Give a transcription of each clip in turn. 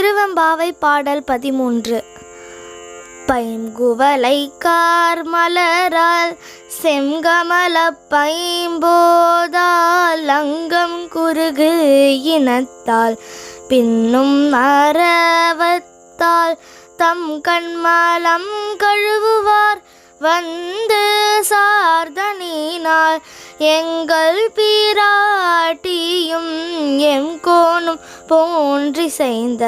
திருவம்பாவை பாடல் பதிமூன்று. பைங்குவலை கார் மலரால் செங்கமல பைம்போதால் அங்கம் குறுகு இனத்தால் பின்னும் அறவத்தால் தம் கண்மலம் கழுவுவார் வந்து சார்தனினால் எங்கள் பிராட்டியும் எம் கோணும் போன்றி செய்த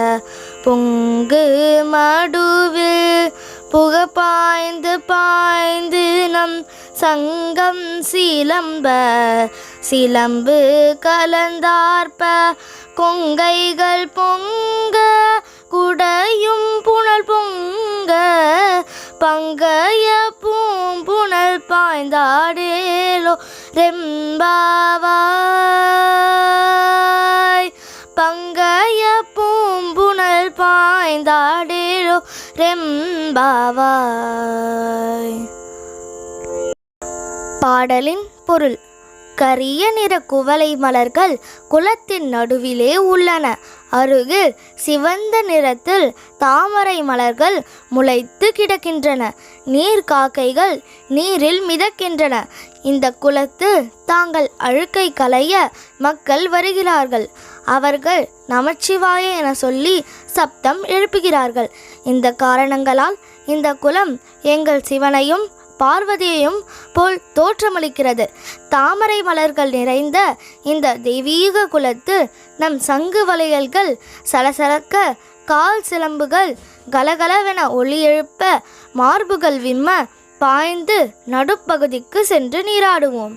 பொங்கு மடுவில் புக பாய்ந்து பாய்ந்து நம் சங்கம் சிலம்ப சிலம்பு கலந்தார்ப்ப கொங்கைகள் பொங்க குடையும் புனல் பொங்க பங்கைய பூம்புணல் பாய்ந்தாடேலோ ரெம்பாவா. பூம்புணல் ரெம்பாவாய். பாடலின் பொருள். கரிய நிற குவளை மலர்கள் குளத்தின் நடுவிலே உள்ளன. அருகில் சிவந்த நிறத்தில் தாமரை மலர்கள் முளைத்து கிடக்கின்றன. நீர் காக்கைகள் நீரில் மிதக்கின்றன. இந்த குளத்து தாங்கள் அழுக்கை களைய மக்கள் வருகிறார்கள். அவர்கள் நமச்சிவாய என சொல்லி சப்தம் எழுப்புகிறார்கள். இந்த காரணங்களால் இந்த குளம் எங்கள் சிவனையும் பார்வதியையும் போல் தோற்றமளிக்கிறது. தாமரை மலர்கள் நிறைந்த இந்த தெய்வீக குலத்து நம் சங்கு வளையல்கள் சலசலக்க கால் சிலம்புகள் கலகலவென ஒளி எழுப்ப மார்புகள் விம்ம பாய்ந்து நடுப்பகுதிக்கு சென்று நீராடுவோம்.